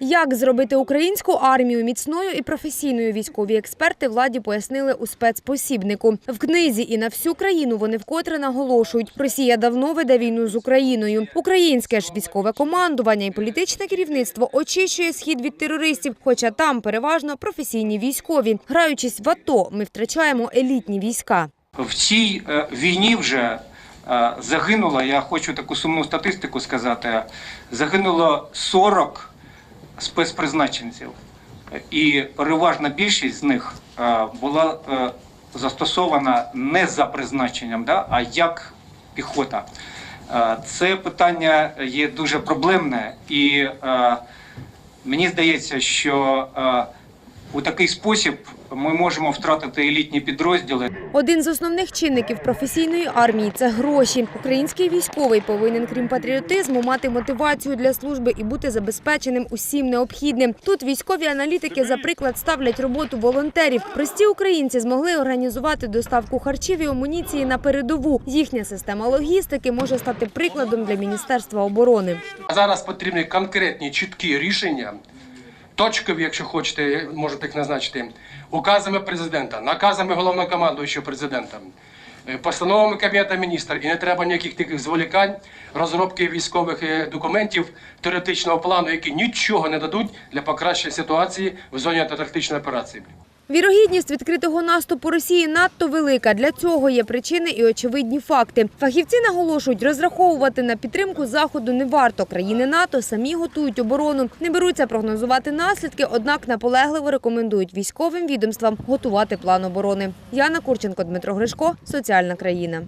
Як зробити українську армію міцною і професійною військові експерти владі пояснили у спецпосібнику. В книзі і на всю країну вони вкотре наголошують, Росія давно веде війну з Україною. Українське ж військове командування і політичне керівництво очищує схід від терористів, хоча там переважно професійні військові. Граючись в АТО, ми втрачаємо елітні війська. В цій е, війні вже е, загинуло, я хочу таку сумну статистику сказати, загинуло 40 спецпризначенців. І переважна більшість з них е, була е, застосована не за призначенням, да, а як піхота. Е, Це питання є дуже проблемне, і мені здається, що у такий спосіб ми можемо втратити елітні підрозділи. Один з основних чинників професійної армії це гроші. Український військовий повинен, крім патріотизму, мати мотивацію для служби і бути забезпеченим усім необхідним. Тут військові аналітики за приклад ставлять роботу волонтерів. Прості українці змогли організувати доставку харчів і амуніції на передову. Їхня система логістики може стати прикладом для міністерства оборони. Зараз потрібні конкретні чіткі рішення, точкові, якщо хочете, можете їх назначити, указами президента, наказами головнокомандуючого президента, е, постановами Кабінету міністрів. І не треба ніяких таких зволікань, розробки військових е, документів теоретичного плану, які нічого не дадуть для покращення ситуації в зоні антарктичної операції. Вірогідність відкритого наступу Росії надто велика. Для цього є причини і очевидні факти. Фахівці наголошують, розраховувати на підтримку заходу не варто. Країни НАТО самі готують оборону, не беруться прогнозувати наслідки, однак наполегливо рекомендують військовим відомствам готувати план оборони. Яна Курченко, Дмитро Гришко, соціальна країна.